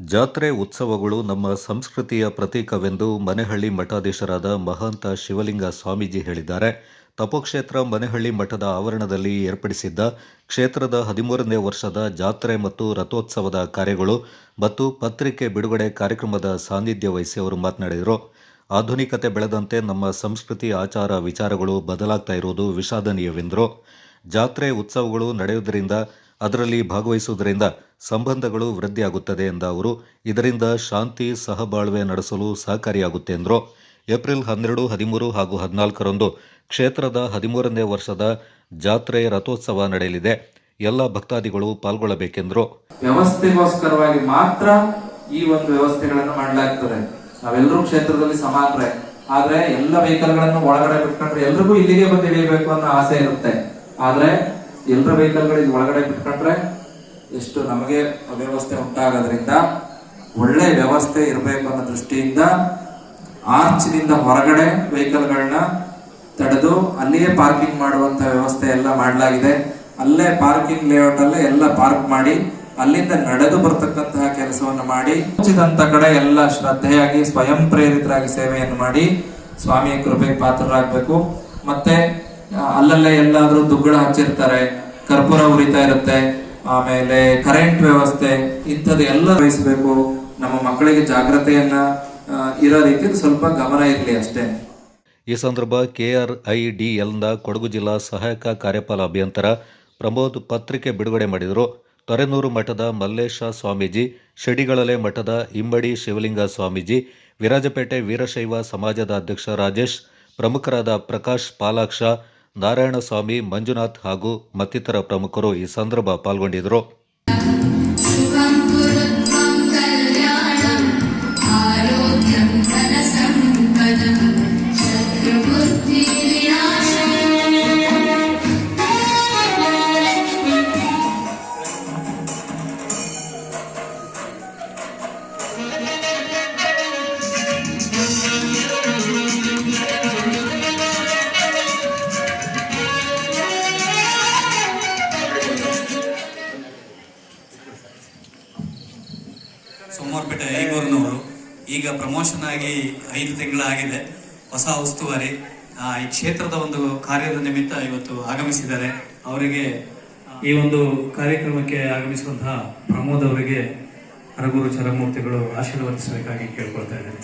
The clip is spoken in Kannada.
ಜಾತ್ರೆ ಉತ್ಸವಗಳು ನಮ್ಮ ಸಂಸ್ಕೃತಿಯ ಪ್ರತೀಕವೆಂದು ಮನೆಹಳ್ಳಿ ಮಠಾಧೀಶರಾದ ಮಹಾಂತ ಶಿವಲಿಂಗ ಸ್ವಾಮೀಜಿ ಹೇಳಿದ್ದಾರೆ. ತಪೋಕ್ಷೇತ್ರ ಮನೆಹಳ್ಳಿ ಮಠದ ಆವರಣದಲ್ಲಿ ಏರ್ಪಡಿಸಿದ್ದ ಕ್ಷೇತ್ರದ ಹದಿಮೂರನೇ ವರ್ಷದ ಜಾತ್ರೆ ಮತ್ತು ರಥೋತ್ಸವದ ಕಾರ್ಯಗಳು ಮತ್ತು ಪತ್ರಿಕೆ ಬಿಡುಗಡೆ ಕಾರ್ಯಕ್ರಮದ ಸಾನ್ನಿಧ್ಯ ವಹಿಸಿ ಅವರು ಮಾತನಾಡಿದರು. ಆಧುನಿಕತೆ ಬೆಳೆದಂತೆ ನಮ್ಮ ಸಂಸ್ಕೃತಿ, ಆಚಾರ, ವಿಚಾರಗಳು ಬದಲಾಗ್ತಾ ಇರುವುದು ವಿಷಾದನೀಯವೆಂದರು. ಜಾತ್ರೆ ಉತ್ಸವಗಳು ನಡೆಯುವುದರಿಂದ ಅದರಲ್ಲಿ ಭಾಗವಹಿಸುವುದರಿಂದ ಸಂಬಂಧಗಳು ವೃದ್ಧಿಯಾಗುತ್ತದೆ ಎಂದ ಅವರು, ಇದರಿಂದ ಶಾಂತಿ, ಸಹಬಾಳ್ವೆ ನಡೆಸಲು ಸಹಕಾರಿಯಾಗುತ್ತೆ ಎಂದರು. ಏಪ್ರಿಲ್ ಹನ್ನೆರಡು, ಹದಿಮೂರು ಹಾಗೂ ಹದಿನಾಲ್ಕರಂದು ಕ್ಷೇತ್ರದ ಹದಿಮೂರನೇ ವರ್ಷದ ಜಾತ್ರೆ ರಥೋತ್ಸವ ನಡೆಯಲಿದೆ. ಎಲ್ಲ ಭಕ್ತಾದಿಗಳು ಪಾಲ್ಗೊಳ್ಳಬೇಕೆಂದರು. ವ್ಯವಸ್ಥೆಗೋಸ್ಕರವಾಗಿ ಮಾತ್ರ ಈ ಒಂದು ವ್ಯವಸ್ಥೆಗಳನ್ನು ಮಾಡಲಾಗ್ತದೆ. ನಾವೆಲ್ಲರೂ ಕ್ಷೇತ್ರದಲ್ಲಿ ಸಮಾನರೇ. ಆದ್ರೆ ಎಲ್ಲ ವೆಹಿಕಲ್ಗಳನ್ನು ಒಳಗಡೆ ಬಿಟ್ಕೊಂಡ್ರೆ ಎಲ್ರಿಗೂ ಇಲ್ಲಿಗೆ ಬಂದು ಇಳಿಯಬೇಕು ಅನ್ನೋ ಆಸೆ ಇರುತ್ತೆ. ಆದ್ರೆ ಎಲ್ಲರ ವೆಹಿಕಲ್ಗಳು ಇಲ್ಲಿ ಒಳಗಡೆ ಬಿಟ್ಕೊಂಡ್ರೆ ಎಷ್ಟು ನಮಗೆ ಅವ್ಯವಸ್ಥೆ ಉಂಟಾಗೋದ್ರಿಂದ ಒಳ್ಳೆ ವ್ಯವಸ್ಥೆ ಇರಬೇಕು ಅನ್ನೋ ದೃಷ್ಟಿಯಿಂದ ಆರ್ಚ್ನಿಂದ ಹೊರಗಡೆ ವೆಹಿಕಲ್ಗಳನ್ನ ತಡೆದು ಅಲ್ಲಿಯೇ ಪಾರ್ಕಿಂಗ್ ಮಾಡುವಂತ ವ್ಯವಸ್ಥೆ ಎಲ್ಲ ಮಾಡಲಾಗಿದೆ. ಅಲ್ಲೇ ಪಾರ್ಕಿಂಗ್ ಲೇಔಟಲ್ಲೇ ಎಲ್ಲ ಪಾರ್ಕ್ ಮಾಡಿ, ಅಲ್ಲಿಂದ ನಡೆದು ಬರ್ತಕ್ಕಂತಹ ಕೆಲಸವನ್ನು ಮಾಡಿ ಮುಚ್ಚಿದಂತ ಕಡೆ ಎಲ್ಲ ಶ್ರದ್ಧೆಯಾಗಿ ಸ್ವಯಂ ಪ್ರೇರಿತರಾಗಿ ಸೇವೆಯನ್ನು ಮಾಡಿ, ಸ್ವಾಮಿಯ ಕೃಪೆಗೆ ಪಾತ್ರರಾಗಬೇಕು. ಮತ್ತೆ ಅಲ್ಲಲ್ಲೇ ಎಲ್ಲಾದ್ರೂ ದುಗ್ಗಡ ಹಚ್ಚಿರ್ತಾರೆ, ಕರ್ಪೂರ ಉರಿತಾ ಇರುತ್ತೆ, ಆಮೇಲೆ ಕರೆಂಟ್ ವ್ಯವಸ್ಥೆ, ಇಂಥದ್ದು ಎಲ್ಲ ವಹಿಸಬೇಕು. ನಮ್ಮ ಮಕ್ಕಳಿಗೆ ಜಾಗ್ರತೆಯನ್ನ ಇರೋ ರೀತಿ ಸ್ವಲ್ಪ ಗಮನ ಇರಲಿ ಅಷ್ಟೇ. ಈ ಸಂದರ್ಭ ಕೆಆರ್ಐಡಿಎಲ್ನ ಕೊಡಗು ಜಿಲ್ಲಾ ಸಹಾಯಕ ಕಾರ್ಯಪಾಲ ಅಭಿಯಂತರ ಪ್ರಮೋದ್ ಪತ್ರಿಕೆ ಬಿಡುಗಡೆ ಮಾಡಿದರು. ತೊರೆನೂರು ಮಠದ ಮಲ್ಲೇಶ ಸ್ವಾಮೀಜಿ, ಶಡಿಗಳಲೆ ಮಠದ ಇಮ್ಮಡಿ ಶಿವಲಿಂಗ ಸ್ವಾಮೀಜಿ, ವಿರಾಜಪೇಟೆ ವೀರಶೈವ ಸಮಾಜದ ಅಧ್ಯಕ್ಷ ರಾಜೇಶ್, ಪ್ರಮುಖರಾದ ಪ್ರಕಾಶ್ ಪಾಲಾಕ್ಷ ನಾರಾಯಣಸ್ವಾಮಿ ಮಂಜುನಾಥ್ ಹಾಗೂ ಮತ್ತಿತರ ಪ್ರಮುಖರು ಈ ಸಂದರ್ಭ ಪಾಲ್ಗೊಂಡಿದ್ದರು. ಸೋಮವಾರಪೇಟೆ ಐಗೂರಿನವರು ಈಗ ಪ್ರಮೋಷನ್ ಆಗಿ ಐದು ತಿಂಗಳಾಗಿದೆ. ಹೊಸ ಉಸ್ತುವಾರಿ. ಈ ಕ್ಷೇತ್ರದ ಒಂದು ಕಾರ್ಯದ ನಿಮಿತ್ತ ಇವತ್ತು ಆಗಮಿಸಿದ್ದಾರೆ. ಅವರಿಗೆ ಈ ಒಂದು ಕಾರ್ಯಕ್ರಮಕ್ಕೆ ಆಗಮಿಸುವಂತಹ ಪ್ರಮೋದ್ ಅವರಿಗೆ ಹರಗೂರು ಚರಮೂರ್ತಿಗಳು ಆಶೀರ್ವದಿಸಬೇಕಾಗಿ ಕೇಳ್ಕೊಳ್ತಾ ಇದ್ದೇನೆ.